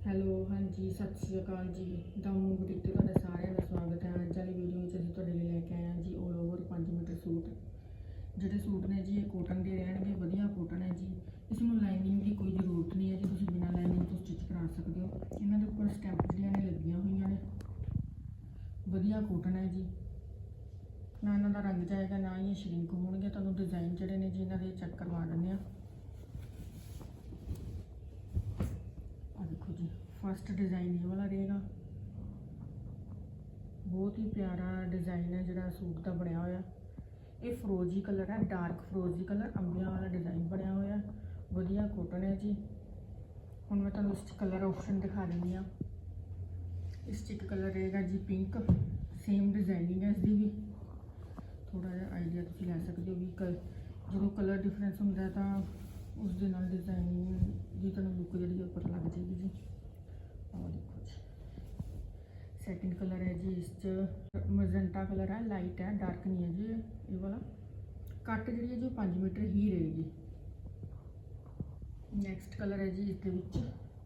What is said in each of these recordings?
Hello, ਹਾਂਜੀ, ਸਤਿ ਸ਼੍ਰੀ ਅਕਾਲ ਜੀ। ਦਮੂ ਬੁਟੀਕ ਤੇ ਤੁਹਾਡਾ ਸਾਰਿਆਂ ਦਾ ਸਵਾਗਤ ਹੈ। ਅੱਜ ਵਾਲੀ ਵੀਡੀਓ ਵਿੱਚ ਅਸੀਂ ਤੁਹਾਡੇ ਲਈ ਲੈ ਕੇ ਆਏ ਹਾਂ ਜੀ 올 ਓਵਰ 5 ਮੀਟਰ ਸੂਟ। ਜਿਹੜੇ ਸੂਟ ਨੇ ਜੀ, ਇਹ ਕੋਟਨ ਦੇ ਰਹਿਣਗੇ, ਵਧੀਆ ਕੋਟਨ ਹੈ ਜੀ। ਇਸ ਨੂੰ ਲਾਈਨਿੰਗ ਦੀ ਕੋਈ ਜ਼ਰੂਰਤ ਨਹੀਂ ਹੈ ਜੀ, ਤੁਸੀਂ ਬਿਨਾਂ ਲਾਈਨਿੰਗ ਤੋਂ ਸਟਿਚ ਕਰਾ ਸਕਦੇ ਹੋ। ਇਹਨਾਂ ਦੇ ਉੱਪਰ ਸਟੈਂਪ ਜਿਹੜੀਆਂ ਨੇ ਲੱਗੀਆਂ ਹੋਈਆਂ ਨੇ। ਵਧੀਆ ਕੋਟਨ ਹੈ ਜੀ। ਨਾ ਇਹਨਾਂ ਦਾ ਰੰਗ ਜਾਏਗਾ, ਨਾ ਹੀ ਸ਼ਰਿੰਕ ਹੋਣਗੇ। ਤੁਹਾਨੂੰ ਡਿਜ਼ਾਈਨ ਜਿਹੜੇ ਨੇ ਜੀ, ਇਹਨਾਂ ਦੇ ਚੈੱਕ ਕਰਵਾ ਦਿੰਦੇ ਆ ਆ ਦੇਖੋ ਜੀ ਫਸਟ ਡਿਜ਼ਾਈਨ ਇਹ ਵਾਲਾ ਰਹੇਗਾ। ਬਹੁਤ ਹੀ ਪਿਆਰਾ ਡਿਜ਼ਾਈਨ ਹੈ ਜਿਹੜਾ ਸੂਟ ਦਾ ਬਣਿਆ ਹੋਇਆ। ਇਹ ਫਰੋਜ਼ੀ ਕਲਰ ਹੈ ਡਾਰਕ ਫਰੋਜ਼ੀ ਕਲਰ ਅੰਬੀਆਂ ਵਾਲਾ ਡਿਜ਼ਾਈਨ ਬਣਿਆ ਹੋਇਆ ਵਧੀਆ ਕੋਟਨ ਹੈ ਜੀ। ਹੁਣ ਮੈਂ ਤੁਹਾਨੂੰ ਇਸ 'ਚ ਕਲਰ ਆਪਸ਼ਨ ਦਿਖਾ ਦਿੰਦੀ ਆ ਇਸ 'ਚ ਇੱਕ ਕਲਰ ਰਹੇਗਾ ਜੀ ਪਿੰਕ ਸੇਮ ਡਿਜ਼ਾਈਨਿੰਗ ਹੈ ਇਸ ਦੀ ਵੀ। ਥੋੜਾ ਜਿਹਾ ਆਈਡੀਆ ਤੁਸੀਂ ਲੈ ਸਕਦੇ ਹੋ ਵੀ ਕ- ਜਦੋਂ ਕਲਰ ਡਿਫਰੈਂਸ ਹੁੰਦਾ ਹੈ ਤਾਂ ਉਸ ਦੇ ਨਾਲ ਡਿਜ਼ਾਈਨਿੰਗ ਦੀ ਤੁਹਾਨੂੰ ਲੁੱਕ ਜਿਹੜੀ ਹੈ ਉਹ ਪਤਾ ਲੱਗ ਜਾਏਗੀ ਜੀ ਆਹ ਦੇਖੋ ਜੀ ਸੈਕਿੰਡ ਕਲਰ ਹੈ ਜੀ, ਇਸ ਚ ਮਜੰਟਾ ਕਲਰ ਹੈ ਲਾਈਟ ਹੈ ਡਾਰਕ ਨਹੀਂ ਹੈ ਜੀ ਇਹ ਵਾਲਾ। ਕੱਟ ਜਿਹੜੀ ਹੈ ਜੀ 5 ਮੀਟਰ ਹੀ ਰਹੇਗੀ। ਨੈਕਸਟ ਕਲਰ ਹੈ ਜੀ ਇਸ ਦੇ ਵਿੱਚ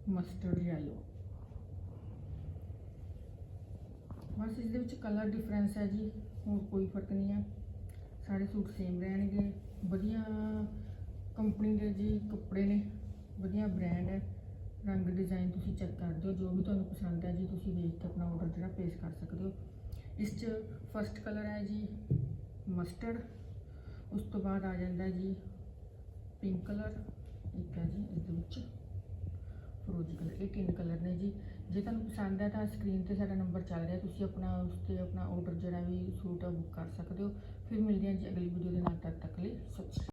ਮਸਟਰਡ ਯੈਲੋ ਬਸ ਇਸ ਦੇ ਵਿੱਚ ਕਲਰ ਡਿਫਰੈਂਸ ਹੈ ਜੀ, ਹੋਰ ਕੋਈ ਫ਼ਰਕ ਨਹੀਂ ਹੈ। ਸਾਰੇ ਸੂਟ ਸੇਮ ਰਹਿਣਗੇ। ਵਧੀਆ ਕੰਪਨੀ ਦੇ ਜੀ ਕੱਪੜੇ ਨੇ, ਵਧੀਆ ਬ੍ਰਾਂਡ ਹੈ। ਰੰਗ ਡਿਜ਼ਾਈਨ ਤੁਸੀਂ ਚੈੱਕ ਕਰ ਦਿਓ ਜੋ ਵੀ ਤੁਹਾਨੂੰ ਪਸੰਦ ਹੈ ਜੀ, ਤੁਸੀਂ ਵੇਖ ਕੇ ਆਪਣਾ ਆਰਡਰ ਜਿਹੜਾ ਪਲੇਸ ਕਰ ਸਕਦੇ ਹੋ। ਇਸ 'ਚ ਫਸਟ ਕਲਰ ਹੈ ਜੀ ਮਸਟਰਡ ਉਸ ਤੋਂ ਬਾਅਦ ਆ ਜਾਂਦਾ ਜੀ ਪਿੰਕ ਕਲਰ ਇੱਕ ਹੈ ਜੀ ਇਸ ਦੇ ਵਿੱਚ ਫਰੋਜ਼ੀ ਕਲਰ ਇਹ ਤਿੰਨ ਕਲਰ ਨੇ ਜੀ। ਜੇ ਤੁਹਾਨੂੰ ਪਸੰਦ ਹੈ ਤਾਂ ਸਕਰੀਨ ਤੇ ਸਾਡਾ ਨੰਬਰ ਚੱਲ ਰਿਹਾ, ਤੁਸੀਂ ਆਪਣਾ ਉਸ ਤੇ ਆਪਣਾ ਆਰਡਰ ਜਿਹੜਾ ਵੀ ਸੂਟ ਆ ਬੁੱਕ ਕਰ ਸਕਦੇ ਹੋ। ਫਿਰ ਮਿਲਦੇ ਹਾਂ ਜੀ ਅਗਲੀ ਵੀਡੀਓ ਦੇ ਨਾਲ, ਤਦ ਤੱਕ ਲਈ ਸਤਿ